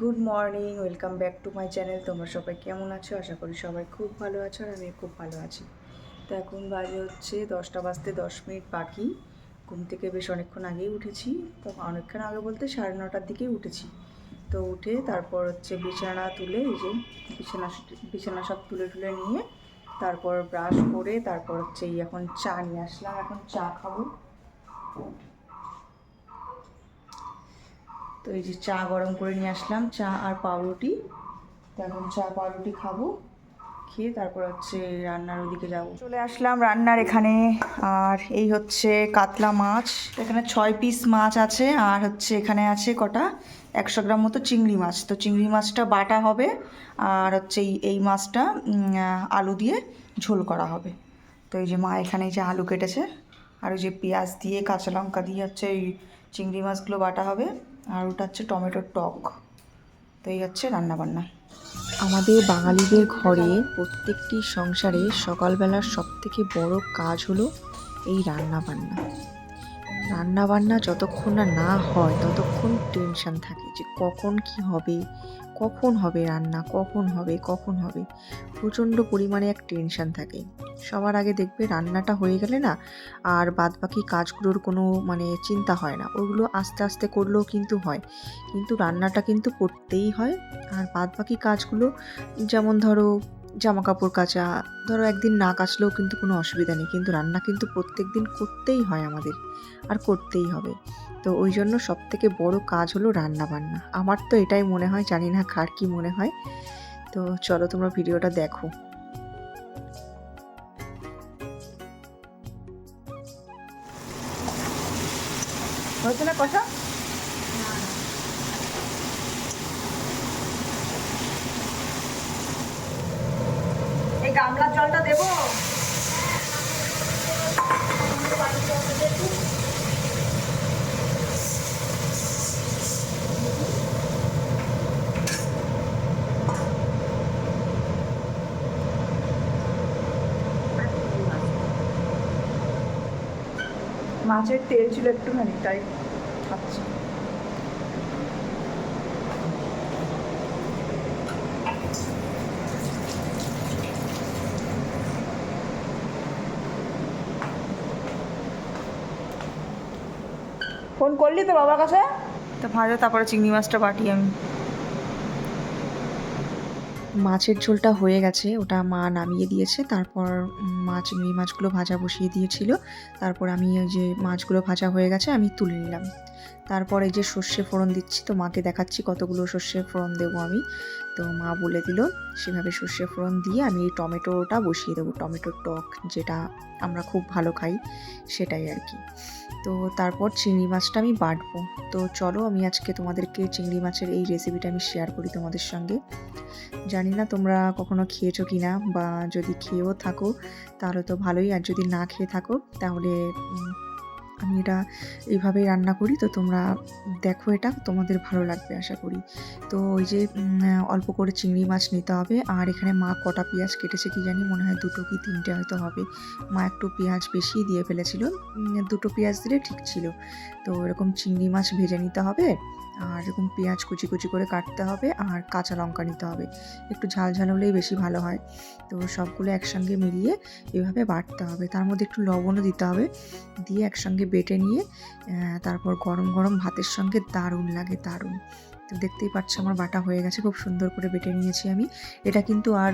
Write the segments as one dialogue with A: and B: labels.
A: Good morning welcome back to my channel তোমরা সবাই কেমন আছো? আশা করি সবাই খুব ভালো আছো আর আমি খুব ভালো আছি। তো এখন বাজে হচ্ছে দশটা বাজতে দশ মিনিট বাকি। ঘুম থেকে বেশ অনেকক্ষণ আগেই উঠেছি। তো অনেকক্ষণ আগে বলতে সাড়ে নটার দিকেই উঠেছি। তো উঠে তারপর হচ্ছে বিছানা তুলে এই যে বিছানা বিছানা সব তুলে তুলে নিয়ে তারপর ব্রাশ করে তারপর হচ্ছে এই এখন চা নিয়ে আসলাম। এখন চা খাব। তো এই যে চা গরম করে নিয়ে আসলাম। চা আর পাউরুটি। এখন চা, পাউরুটি খাব, খেয়ে তারপর হচ্ছে রান্নার ওদিকে যাব। চলে আসলাম রান্নার এখানে। আর এই হচ্ছে কাতলা মাছ। এখানে ছয় পিস মাছ আছে। আর হচ্ছে এখানে আছে কটা? একশো গ্রাম মতো চিংড়ি মাছ। তো চিংড়ি মাছটা বাটা হবে। আর হচ্ছে এই এই মাছটা আলু দিয়ে ঝোল করা হবে। তো এই যে মা এখানে যে আলু কেটেছে। আর ওই যে পেঁয়াজ দিয়ে, কাঁচা লঙ্কা দিয়ে হচ্ছে এই চিংড়ি মাছগুলো বাটা হবে। আর ওটা হচ্ছে টমেটোর টক। তো এই হচ্ছে রান্নাবান্না।
B: আমাদের বাঙালিদের ঘরে প্রত্যেকটি সংসারে সকালবেলার সবথেকে বড় কাজ হলো এই রান্না বান্না রান্না বান্না যতক্ষণ না না হয়, ততক্ষণ টেনশন থাকে যে কখন কি হবে, কখন হবে রান্না, কখন হবে কখন হবে। প্রচণ্ড পরিমাণে এক টেনশন থাকে। সবার আগে দেখবে রান্নাটা হয়ে গেলে না আর বাদবাকি কাজগুলোর কোনো মানে চিন্তা হয় না। ওগুলো আস্তে আস্তে করলেও কিন্তু হয়। কিন্তু রান্নাটা কিন্তু করতেই হয়। আর বাদ বাকি কাজগুলো যেমন ধরো জামা কাপড় কাচা, ধরো একদিন না কাচলেও কিন্তু কোনো অসুবিধা নেই, কিন্তু রান্না কিন্তু প্রত্যেক দিন করতেই হয় আমাদের, আর করতেই হবে। তো ওই জন্য সব থেকে বড় কাজ হলো রান্না বান্না আমার তো এটাই মনে হয়, জানি না কার কি মনে হয়। তো চলো তোমরা ভিডিওটা দেখো।
A: হয়েছে না কথা এই গামলার জলটা দেবো মাছের তেল ছিল একটুখানি, তাই খাচ্ছি। ফোন করলি তো বাবার কাছে? তো ভাজা তারপরে চিংড়ি মাছটা বাটি আমি।
B: মাছের ঝোলটা হয়ে গেছে, ওটা মা নামিয়ে দিয়েছে, তারপর মাছ চিংড়ি মাছগুলো ভাজা বসিয়ে দিয়েছিল, তারপর আমি ওই যে মাছগুলো ভাজা হয়ে গেছে, আমি তুলে নিলাম। তারপর যে সর্ষে ফোড়ন দিচ্ছি, তো মাকে দেখাচ্ছি কতগুলো সর্ষে ফোড়ন দেবো আমি। তো মা বলে দিল, সেভাবে সর্ষে ফোড়ন দিয়ে আমি এই টমেটোটা বসিয়ে দেবো, টমেটোর টক যেটা আমরা খুব ভালো খাই, সেটাই আর কি। তো তারপর চিংড়ি মাছটা আমি বাটবো। তো চলো আমি আজকে তোমাদেরকে চিংড়ি মাছের এই রেসিপিটা আমি শেয়ার করি তোমাদের সঙ্গে। জানি না তোমরা কখনো খেয়েছো কি না বা যদি খেয়েও থাকো, তাহলে তো ভালোই। আর যদি না খেয়ে থাকো, তাহলে আমি এটা এইভাবেই রান্না করি, তো তোমরা দেখো এটা, তোমাদের ভালো লাগবে আশা করি। তো ওই যে অল্প করে চিংড়ি মাছ নিতে হবে, আর এখানে মা কটা পেঁয়াজ কেটেছে কি জানি, মনে হয় দুটো কি তিনটে হয়তো হবে। মা একটু পেঁয়াজ বেশি দিয়ে ফেলেছিল দুটো পেঁয়াজ দিলে ঠিক ছিল। তো এরকম চিংড়ি মাছ ভেজে নিতে হবে, আর এরকম পেঁয়াজ কুচি কুচি করে কাটতে হবে, আর কাঁচা লঙ্কা নিতে হবে। একটু ঝাল ঝাল হলেই বেশি ভালো হয়। তো সবগুলো একসঙ্গে মিলিয়ে এভাবে বাটতে হবে। তার মধ্যে একটু লবণও দিতে হবে, দিয়ে একসঙ্গে বেটে নিয়ে তারপর গরম গরম ভাতের সঙ্গে দারুণ লাগে, দারুণ। তো দেখতেই পাচ্ছ আমার বাটা হয়ে গেছে, খুব সুন্দর করে বেটে নিয়েছি আমি। এটা কিন্তু আর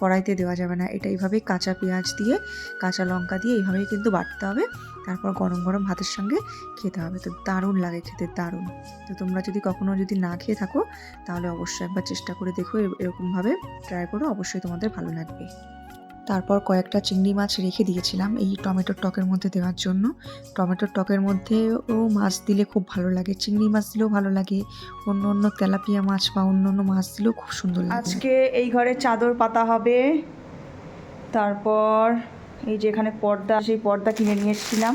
B: কড়াইতে দেওয়া যাবে না। এটা এইভাবেই কাঁচা পেঁয়াজ দিয়ে, কাঁচা লঙ্কা দিয়ে এইভাবেই কিন্তু বাটতে হবে। তারপর গরম গরম ভাতের সঙ্গে খেতে হবে। তো দারুণ লাগে খেতে, দারুণ। তো তোমরা যদি কখনো যদি না খেয়ে থাকো, তাহলে অবশ্যই একবার চেষ্টা করে দেখো। এরকমভাবে ট্রাই করো। অবশ্যই তোমাদের ভালো লাগবে। তারপর কয়েকটা চিংড়ি মাছ রেখে দিয়েছিলাম এই টমেটোর টকের মধ্যে দেওয়ার জন্য। টমেটোর টকের মধ্যেও মাছ দিলে খুব ভালো লাগে, চিংড়ি মাছ দিলেও ভালো লাগে, অন্য অন্য তেলাপিয়া মাছ বা অন্য অন্য মাছ দিলেও খুব সুন্দর লাগে।
A: আজকে এই ঘরে চাদর পাতা হবে, তারপর এই যে এখানে পর্দা, সেই পর্দা কিনে নিয়ে এসেছিলাম,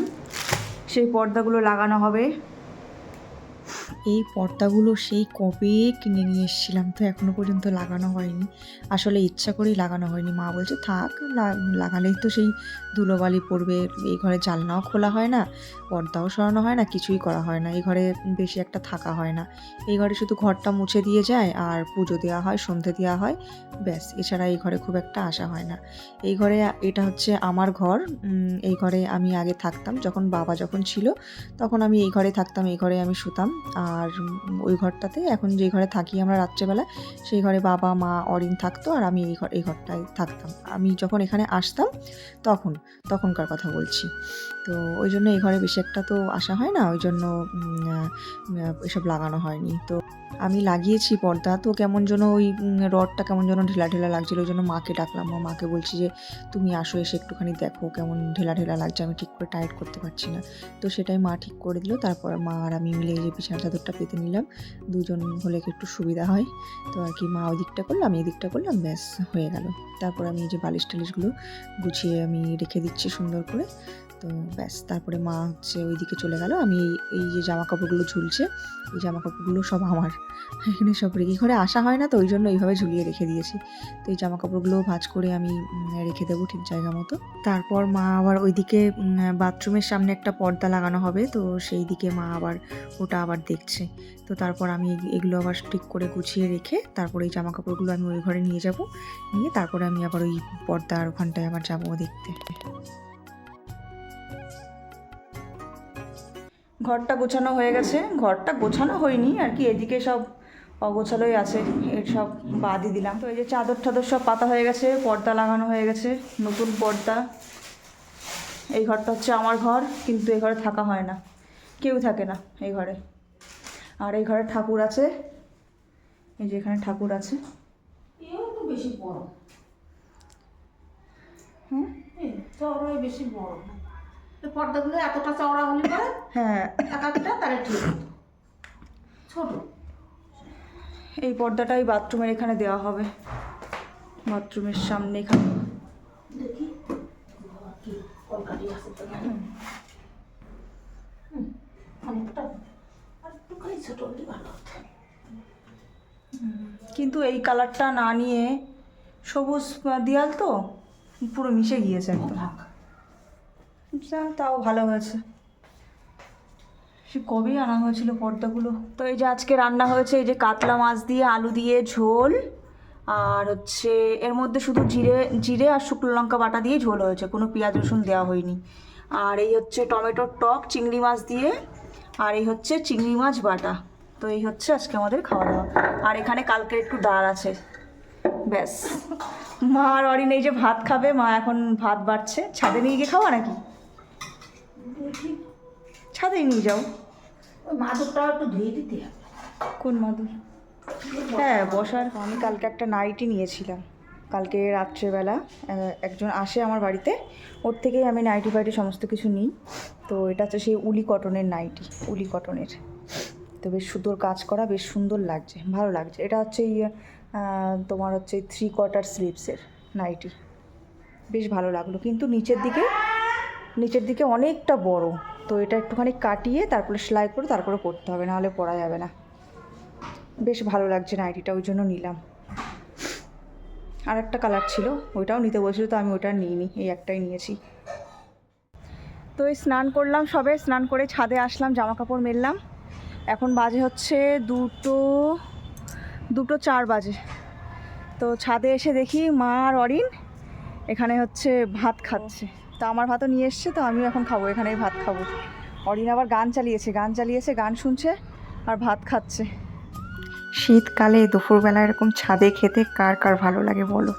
A: সেই পর্দাগুলো লাগানো হবে।
B: এই পর্দাগুলো সেই কবে কিনে নিয়ে এসেছিলাম তো এখনও পর্যন্ত লাগানো হয়নি। আসলে ইচ্ছা করেই লাগানো হয়নি। মা বলছে, থাক লাগালেই তো সেই ধুলোবালি পড়বে। এই ঘরে জানলাও খোলা হয় না, পর্দাও সরানো হয় না, কিছুই করা হয় না। এই ঘরে বেশি একটা থাকা হয় না। এই ঘরে শুধু ঘরটা মুছে দিয়ে যায় আর পুজো দেওয়া হয়, সন্ধে দেওয়া হয়। ব্যাস, এছাড়া এই ঘরে খুব একটা আসা হয় না। এই ঘরে এটা হচ্ছে আমার ঘর। এই ঘরে আমি আগে থাকতাম। যখন বাবা যখন ছিল, তখন আমি এই ঘরে থাকতাম, এই ঘরে আমি শুতাম। আর উম, ওই ঘরটাতে এখন যে ঘরে থাকি আমরা রাত্রেবেলা সেই ঘরে বাবা মা অরিন থাকতো আর আমি এই ঘর এই ঘরটায় থাকতাম। আমি যখন এখানে আসতাম তখন তখনকার কথা বলছি। তো ওই জন্য এই ঘরে বেশি একটা তো আসা হয় না ওই জন্য এসব লাগানো হয়নি। তো আমি লাগিয়েছি পর্দা, তো কেমন যেন ওই রডটা কেমন যেন ঢেলা ঢেলা লাগছিল, ওই জন্য মাকে ডাকলাম। ও মাকে বলছি যে, তুমি আসো, এসে একটুখানি দেখো কেমন ঢেলা ঢেলা লাগছে, আমি ঠিক করে টাইট করতে পারছি না। তো সেটাই মা ঠিক করে দিল, তারপর মা আর আমি মিলে যে বিছানা চাদরটা পেতে নিলাম। দুজন হলে একটু সুবিধা হয়। তো আর কি, মা ওই দিকটা করলাম আমি এই দিকটা করলাম, ব্যাস হয়ে গেল। তারপর আমি এই যে বালিশ টালিশগুলো গুছিয়ে আমি রেখে দিচ্ছি সুন্দর করে। তো ব্যাস, তারপরে মা হচ্ছে ওইদিকে চলে গেল। আমি এই- যে জামা কাপড়গুলো ঝুলছে, এই জামা কাপড়গুলো সব আমার। এখানে সব রেখে ঘরে আসা হয় না, তো ওই জন্য এইভাবে ঝুলিয়ে রেখে দিয়েছি। তো এই জামা কাপড়গুলো ভাঁজ করে আমি রেখে দেবো ঠিক জায়গা মতো। তারপর মা আবার ওইদিকে বাথরুমের সামনে একটা পর্দা লাগানো হবে, তো সেই দিকে মা আবার ওটা আবার দেখছে। তো তারপর আমি এগুলো আবার ঠিক করে গুছিয়ে রেখে তারপরে এই জামা কাপড়গুলো আমি ওই ঘরে নিয়ে যাব। নিয়ে তারপরে আমি আবার ওই পর্দার ওখানটায় আবার যাব দেখতে।
A: ঘরটা গোছানো হয়ে গেছে। ঘরটা গোছানো হয়নি আর কি এদিকে সব অগোছালোই আছে এর সব বাদই দিলাম। তো এই যে চাদর টাদর সব পাতা হয়ে গেছে পর্দা লাগানো হয়ে গেছে নতুন পর্দা। এই ঘরটা হচ্ছে আমার ঘর কিন্তু এই ঘরে থাকা হয় না। কেউ থাকে না এই ঘরে। আর এই ঘরে ঠাকুর আছে এই যে এখানে ঠাকুর আছে।
C: বেশি বড়। চওড়াই বেশি বড় পর্দাগুলো এতটা চওড়া হলে পরে
A: হ্যাঁ।
C: এক একটা তারা ঠিক ছোট।
A: এই পর্দাটাই বাথরুমের এখানে দেওয়া হবে। বাথরুমের সামনে এখানে।
C: দেখি। অনেকটা। ছোট হলে ভালো হতো।
A: কিন্তু এই কালারটা না নিয়ে সবুজ দেয়াল তো পুরো মিশে গিয়েছে একদম। যা, তাও ভালো হয়েছে। সে কবেই আনা হয়েছিল পর্দাগুলো? তো এই যে আজকে রান্না হয়েছে, এই যে কাতলা মাছ দিয়ে, আলু দিয়ে, ঝোল, আর হচ্ছে এর মধ্যে শুধু জিরে জিরে আর শুকনো লঙ্কা বাটা দিয়ে ঝোল হয়েছে, কোনো পেঁয়াজ রসুন দেওয়া হয়নি। আর এই হচ্ছে টমেটোর টক, চিংড়ি মাছ দিয়ে, আর এই হচ্ছে চিংড়ি মাছ বাটা। তো এই হচ্ছে আজকে আমাদের খাওয়া দাওয়া আর এখানে কালকের একটু ডাল আছে। ব্যাস। মা আর অরিন এই যে ভাত খাবে, মা এখন ভাত বাড়ছে। ছাদে নিয়ে গিয়ে খাওয়া নাকি? ছাদেই নিয়ে যাও।
C: ওই মাদুরটাও একটু ধুয়ে দিতে হবে।
A: কোন মাদুর হ্যাঁ বসার। আমি কালকে একটা নাইটি নিয়েছিলাম। কালকে রাত্রেবেলা একজন আসে আমার বাড়িতে। ওর থেকেই আমি নাইটি ফাইটি সমস্ত কিছু নিই। তো এটা হচ্ছে সেই উলি কটনের নাইটি উলি কটনের তো বেশ সুন্দর কাজ করা বেশ সুন্দর লাগছে ভালো লাগছে। এটা হচ্ছে ইয়ে তোমার হচ্ছে থ্রি কোয়ার্টার স্লিভসের নাইটি বেশ ভালো লাগল। কিন্তু নিচের দিকে নিচের দিকে অনেকটা বড়। তো এটা একটুখানি কাটিয়ে তারপরে সেলাই করে তারপরে পরতে হবে, নাহলে পরা যাবে না। বেশ ভালো লাগছে নাইটিটা ওই জন্য নিলাম। আর একটা কালার ছিল, ওইটাও নিতে বলছিল, তো আমি ওইটা নিইনি, এই একটাই নিয়েছি। তো এই স্নান করলাম সবে, স্নান করে ছাদে আসলাম জামা কাপড় মেললাম। এখন বাজে হচ্ছে দুটো দুটো চার বাজে। তো ছাদে এসে দেখি মা আর অরিন এখানে হচ্ছে ভাত খাচ্ছে। তো আমার ভাতও নিয়ে এসছে, তো আমিও এখন খাব, এখানেই ভাত খাব। অরিন আবার গান চালিয়েছে গান চালিয়েছে, গান শুনছে আর ভাত খাচ্ছে।
B: শীতকালে দুপুরবেলা এরকম ছাদে খেতে কার কার ভালো লাগে বলো?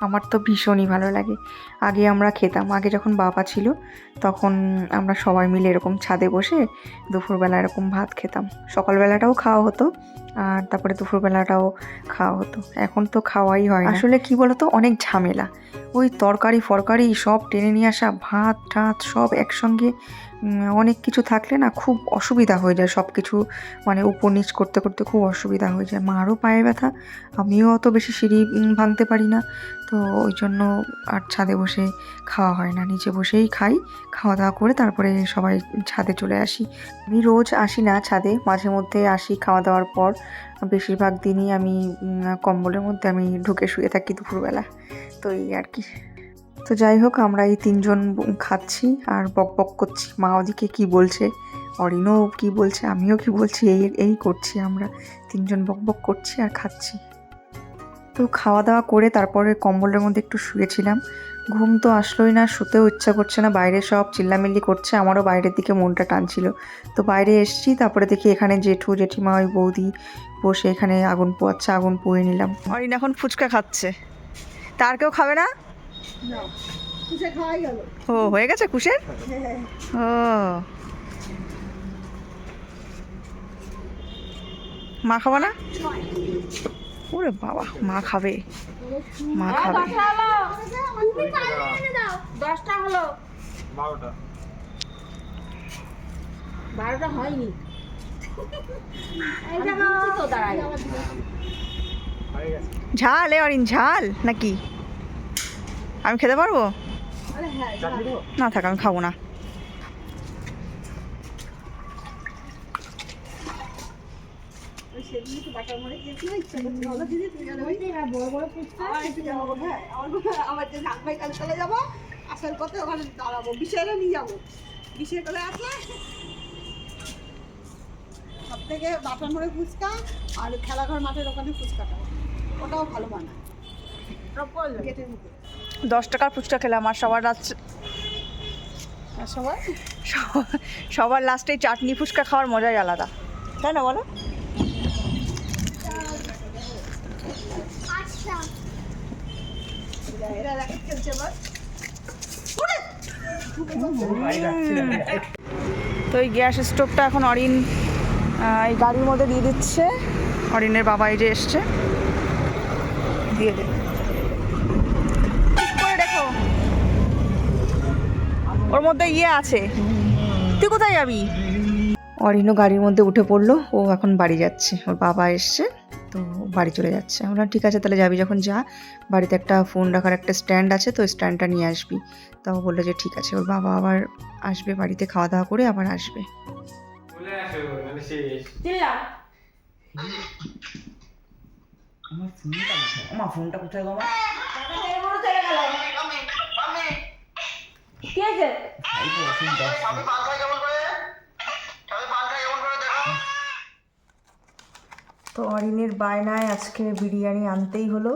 B: আমার তো ভীষণই ভালো লাগে। আগে আমরা খেতাম, আগে যখন বাবা ছিল, তখন আমরা সবাই মিলে এরকম ছাদে বসে দুপুরবেলা এরকম ভাত খেতাম। সকালবেলাটাও খাওয়া হতো, আর তারপরে দুপুরবেলাটাও খাওয়া হতো। এখন তো খাওয়াই হয়। আসলে কি বলতো, অনেক ঝামেলা। ওই তরকারি ফরকারি সব টেনে নিয়ে আসা, ভাত, টাত সব একসঙ্গে অনেক কিছু থাকলে না খুব অসুবিধা হয়ে যায় সব কিছু মানে উপর নিচ করতে করতে খুব অসুবিধা হয়ে যায়। মারও পায়ে ব্যথা, আমিও অত বেশি সিঁড়ি ভাঙতে পারি না। তো ওই জন্য আর ছাদে বসে খাওয়া হয় না। নিচে বসেই খাই, খাওয়া দাওয়া করে তারপরে সবাই ছাদে চলে আসি। আমি রোজ আসি না ছাদে, মাঝে মধ্যে আসি খাওয়া দাওয়ার পর। বেশিরভাগ দিনই আমি কম্বলের মধ্যে আমি ঢুকে শুয়ে থাকি দুপুরবেলা। তো এই আর কি। তো যাই হোক, আমরা এই তিনজন খাচ্ছি আর বক বক করছি। মা ওদিকে কি বলছে? অরিনও কি বলছে? আমিও কি বলছি? এই এই করছি আমরা। তিনজন বক বক করছি আর খাচ্ছি। তো খাওয়া দাওয়া করে তারপরে কম্বলের মধ্যে একটু শুয়েছিলাম। ঘুম তো আসলোই না, শুতেও ইচ্ছা করছে না। বাইরে সব চিল্লামিল্লি করছে, আমারও বাইরের দিকে মনটা টানছিল। তো বাইরে এসছি, তারপরে দেখি এখানে জেঠু, জেঠিমা, ওই বৌদি বসে এখানে আগুন পোয়াচ্ছে, আগুন পুয়ে নিলাম।
A: অরিন এখন ফুচকা খাচ্ছে। তার কেউ খাবে না? ও হয়ে গেছে কুশের? ও। মা খাবে না? ওরে বাবা মা খাবে। মা খাবে।
C: দশটা হলো।
D: বারোটা।
C: বারোটা হয়নি।
D: হয়ে
A: ঝাল এ অরিন ঝাল নাকি? আমি খেতে পারব?
D: দেবো
A: না থাক আমি খাব না।
C: বড় বড় ফুচকা
E: আমার যে নাগভাই কাল চলে যাব আসার পথে ওখানে দাঁড়াবো নিয়ে যাব। করে আসলে সব থেকে বাটার মোড়ে ফুচকা আর খেলাঘর মাঠের ওখানে ফুচকাটা ওটাও ভালো বানায়
A: দশ টাকার ফুচকা খেলাম আর সবার লাস্ট
E: আর সবাই
A: সবার লাস্টে চাটনি ফুচকা খাওয়ার মজাই আলাদা। তাই না বলো?
E: এবার।
A: তো এই গ্যাস স্টোভটা এখন অরিন এই গাড়ির মধ্যে দিয়ে দিচ্ছে। অরিনের বাবা এই যে এসছে। দিয়ে দে। ওর মধ্যে ইয়ে আছে। তুই কোথায় যাবি?
B: অরিনও গাড়ির মধ্যে উঠে পড়ল। ও এখন বাড়ি যাচ্ছে। ওর বাবা এসছে তো বাড়ি চলে যাচ্ছে। আমরা ঠিক আছে তাহলে যাবি যখন যা। বাড়িতে একটা ফোন রাখার একটা স্ট্যান্ড আছে তো স্ট্যান্ডটা নিয়ে আসবি। তাও বলল যে ঠিক আছে। ওর বাবা আবার আসবে বাড়িতে খাওয়া দাওয়া করে আবার আসবে।
D: চলে আসো মানে শেষ
C: চিল্লা
A: আমার ফোনটা কোথায় আমার ফোনটা কোথায় গো আমার
C: চলে গেল কি আছে
A: তো অরিনের বায়নায় আজকে বিরিয়ানি আনতেই হলো।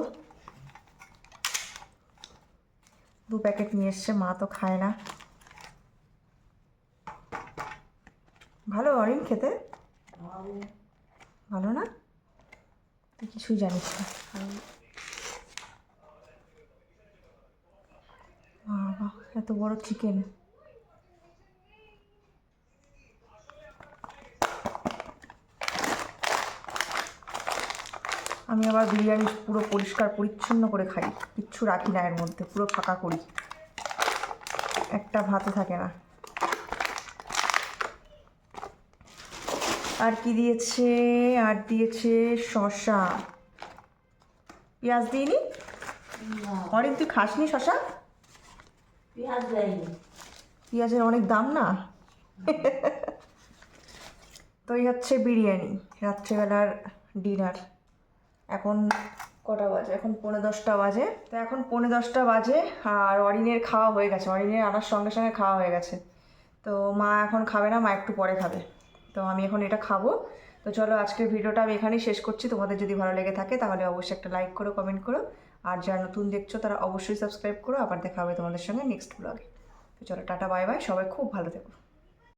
A: দু প্যাকেট নিয়ে এসছে মা তো খায় না। ভালো অরিন খেতে? ভালো। না? তুই কিছুই জানিস না বাবা এত বড় চিকেন আমি আবার বিরিয়ানি পুরো পরিষ্কার পরিচ্ছন্ন করে খাই। কিচ্ছু রাখি না এর মধ্যে পুরো ফাঁকা করি। একটা ভাতে থাকে না। আর কি দিয়েছে? আর দিয়েছে শশা পেঁয়াজ দিইনি? অনেক তুই খাসনি শশা
C: পেঁয়াজ দেয়নি।
A: পেঁয়াজের অনেক দাম না? তো এই হচ্ছে বিরিয়ানি, রাত্রেবেলার ডিনার। এখন কটা বাজে? এখন পৌনে দশটা বাজে। তো এখন পৌনে দশটা বাজে আর অরিনের খাওয়া হয়ে গেছে। অরিনের আনার সঙ্গে সঙ্গে খাওয়া হয়ে গেছে। তো মা এখন খাবে না, মা একটু পরে খাবে। তো আমি এখন এটা খাব। তো চলো আজকের ভিডিওটা আমি এখানেই শেষ করছি। তোমাদের যদি ভালো লেগে থাকে তাহলে অবশ্যই একটা লাইক করো কমেন্ট করো। আর যারা নতুন দেখছ, তারা অবশ্যই সাবস্ক্রাইব করো। আবার দেখা হবে তোমাদের সঙ্গে নেক্সট ব্লগে তো চলো, টাটা বাই বাই সবাই খুব ভালো থেকো।